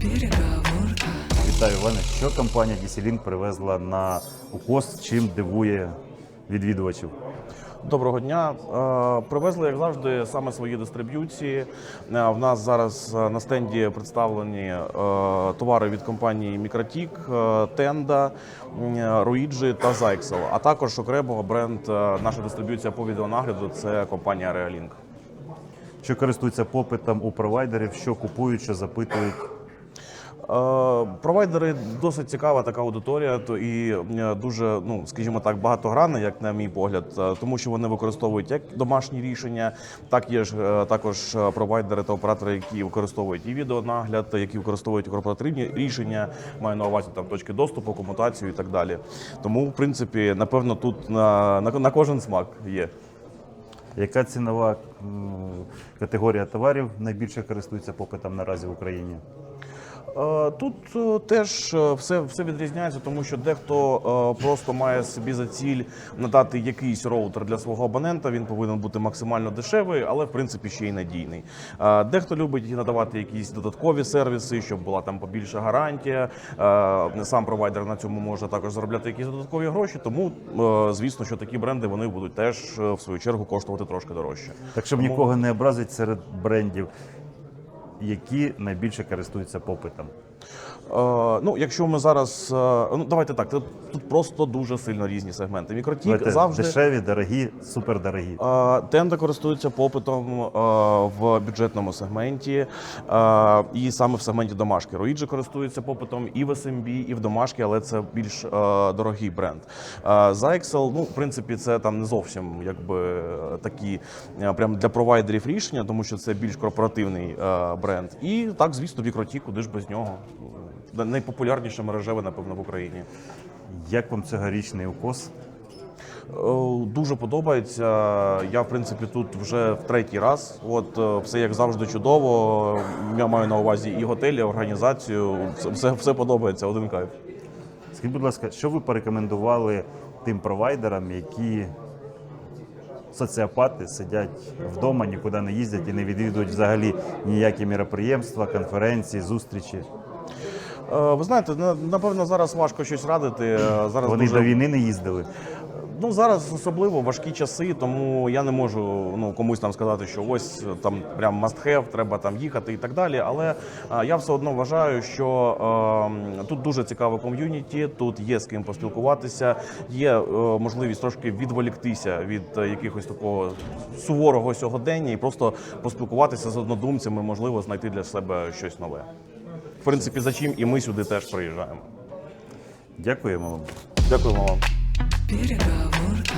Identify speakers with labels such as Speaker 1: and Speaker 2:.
Speaker 1: Переговорка.
Speaker 2: Вітаю, Іване. Що компанія DC-Link привезла на укос, чим дивує відвідувачів?
Speaker 3: Доброго дня. Е, Привезли, як завжди, саме свої дистриб'юції. Е, В нас зараз е, на стенді представлені товари від компанії Мікротік, Тенда, Руїджі та Зайксел. А також окремо бренд, наша дистриб'юція по відеонагляду це компанія Realink.
Speaker 2: Що користуються попитом у провайдерів, що купують, що запитують?
Speaker 3: Е, Провайдери досить цікава така аудиторія, то і е, дуже, ну скажімо так, багатогранна, як на мій погляд, е, тому що вони використовують як домашні рішення, так є ж також провайдери та оператори, які використовують і відеонагляд, які використовують корпоративні рішення, маю на увазі там точки доступу, комутацію і так далі. Тому, в принципі, напевно, тут на, на, на кожен смак є.
Speaker 2: Яка цінова категорія товарів найбільше користується попитом наразі в Україні?
Speaker 3: Е, Тут е, теж е, все, все відрізняється, тому що дехто просто має собі за ціль надати якийсь роутер для свого абонента. Він повинен бути максимально дешевий, але в принципі ще й надійний. Дехто любить надавати якісь додаткові сервіси, щоб була там побільша гарантія. Сам провайдер на цьому може також заробляти якісь додаткові гроші. Тому звісно, що такі бренди вони будуть теж в свою чергу коштувати трошки дорожче.
Speaker 2: Так, щоб
Speaker 3: Тому-
Speaker 2: нікого не образить серед брендів, які найбільше користуються попитом.
Speaker 3: Е, ну, якщо ми зараз, е, ну давайте так, тут, просто дуже сильно різні сегменти. Мікротік
Speaker 2: Давайте
Speaker 3: завжди
Speaker 2: дешеві, дорогі, супердорогі.
Speaker 3: е, тенда користується попитом в бюджетному сегменті, і саме в сегменті домашки. Роїджі користується попитом і в SMB, і в домашки, але це більш дорогий бренд. Zyxel, ну в принципі, це там не зовсім якби такі прям для провайдерів рішення, тому що це більш корпоративний бренд. І так, звісно, Мікротік, куди ж без нього. Найпопулярніше мережеве, напевно, в Україні.
Speaker 2: Як вам цьогорічний укос?
Speaker 3: Е, Дуже подобається. Я в принципі тут вже в третій раз. От е, все як завжди чудово. Я маю на увазі і готелі, і організацію. Все, все, все подобається. Один кайф.
Speaker 2: Скажіть, будь ласка, що ви порекомендували тим провайдерам, які соціопати сидять вдома, нікуди не їздять і не відвідують взагалі ніякі міроприємства, конференції, зустрічі?
Speaker 3: Е, Ви знаєте, напевно, зараз важко щось радити. Е, Зараз
Speaker 2: Вони
Speaker 3: дуже...
Speaker 2: до війни не їздили.
Speaker 3: Ну зараз особливо важкі часи, тому я не можу ну комусь там сказати, що ось там прям must have, треба там їхати і так далі. Але а, я все одно вважаю, що е, тут дуже цікаве ком'юніті, тут є з ким поспілкуватися, є е, можливість трошки відволіктися від е, якихось такого суворого сьогодення і просто поспілкуватися з однодумцями, можливо, знайти для себе щось нове. В принципі, за чим і ми сюди теж приїжджаємо.
Speaker 2: Дякуємо вам.
Speaker 3: Дякуємо вам.
Speaker 1: Переговорка.